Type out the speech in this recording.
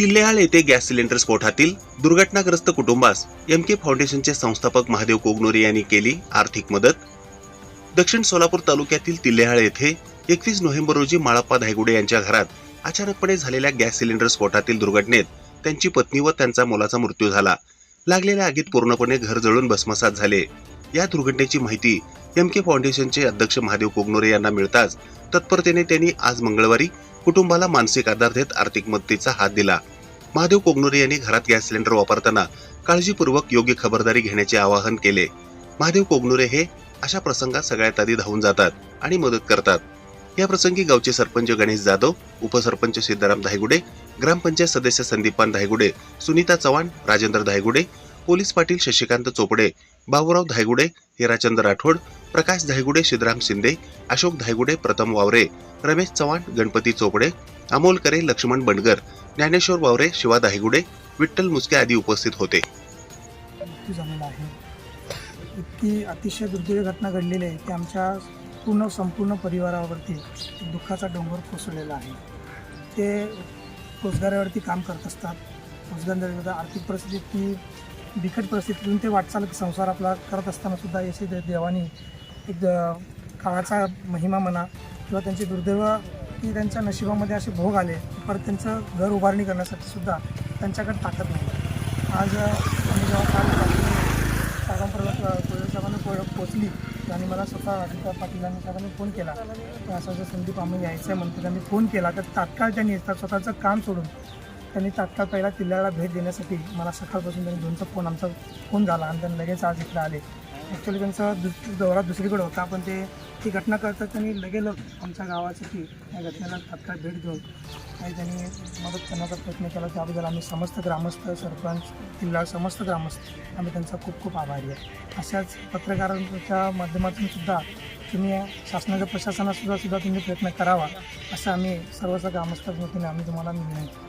तिल्लेहाळ येथे gas cylinder स्फोटातील दुर्घटनाग्रस्त कुटुंबास एम के फाउंडेशनचे संस्थापक महादेव कोगनोरे यांनी केली आर्थिक मदत. दक्षिण सोलापूर तालुक्यातील तिल्लेहाळ येथे एकवीस नोव्हेंबर रोजी माळप्पा धायगुडे यांच्या घरात अचानकपणे झालेल्या गॅस सिलेंडर स्फोटातील दुर्घटनेत त्यांची पत्नी व त्यांचा मुलाचा मृत्यू झाला. लागलेल्या आगीत पूर्णपणे घर जळून भस्मसात झाले. या दुर्घटनेची माहिती एम के फाउंडेशनचे अध्यक्ष महादेव कोगनोरे यांना मिळताच तत्परतेने त्यांनी आज मंगळवारी कुटुंबाला मानसिक आधार देत आर्थिक मदतीचा हात दिला. महादेव कोगनोरे यांनी घरात गॅस सिलेंडर वापरताना काळजीपूर्वक योग्य खबरदारी घेण्याचे आवाहन केले. महादेव कोगनोरे हे अशा प्रसंगात सगळ्यात आधी धावून जातात आणि मदत करतात. या प्रसंगी गावचे सरपंच गणेश जाधव उपसरपंच सिद्धाराम धायगुडे ग्रामपंचायत सदस्य संदीपान धायगुडे सुनीता चव्हाण राजेंद्र धायगुडे पोलीस पाटील शशिकांत चोपडे बाबूराव धायगुडे हिराचंद राठोड प्रकाश धायगुडे सिद्धराम शिंदे अशोक धायगुडे प्रथम वावरे रमेश चव्हाण गणपती चोपडे अमोल करे लक्ष्मण बंडगर ज्ञानेश्वर वावरे शिवा धायगुडे विठ्ठल मुसके आदी उपस्थित होते. इतकी अतिशय दुर्दैवी घटना घडलेली आहे की आमच्या पूर्ण संपूर्ण परिवारावरती दुःखाचा डोंगर कोसळलेला आहे. ते रोजगारावरती काम करत असतात. रोजगारांच्या आर्थिक परिस्थिती बिकट परिस्थितीतून ते वाटचाल संसार आपला करत असताना सुद्धा यशे दे देवानी एक काळाचा महिमा म्हणा किंवा त्यांची दुर्दैव की त्यांच्या नशिबामध्ये असे भोग आले परत त्यांचं घर उभारणी करण्यासाठी सुद्धा त्यांच्याकडे ताकद नाही. आज आम्ही जेव्हा काल सागांपर्यंत साहेबांना पो पोचली आणि मला स्वतः अधिकार पाटीलांनी साहेबांनी फोन केला. असं जर संदीप आम्ही यायचं आहे म्हणतो त्यांनी फोन केला. तर तात्काळ त्यांनी तर स्वतःचं काम सोडून त्यांनी तात्काळ पहिला किल्ल्याला भेट देण्यासाठी मला सकाळपासून त्यांनी दोनचा फोन आमचा फोन झाला आणि त्यांनी लगेच आज इकडे आले. ॲक्च्युली त्यांचा दुस दौरा दुसरीकडे होता पण ते ती घटना करतात त्यांनी लगेच आमच्या गावासाठी या घटनेला तात्काळ भेट देऊन आणि त्यांनी मदत करण्याचा प्रयत्न केला. त्याबद्दल आम्ही समस्त ग्रामस्थ सरपंच किल्ला समस्त ग्रामस्थ आम्ही त्यांचा खूप खूप आभारी आहे. अशाच पत्रकारांच्या माध्यमातून सुद्धा तुम्ही शासनाच्या प्रशासनासुद्धा सुद्धा तुम्ही प्रयत्न करावा असं आम्ही सर्वच ग्रामस्थांच्या वतीने आम्ही तुम्हाला विनंती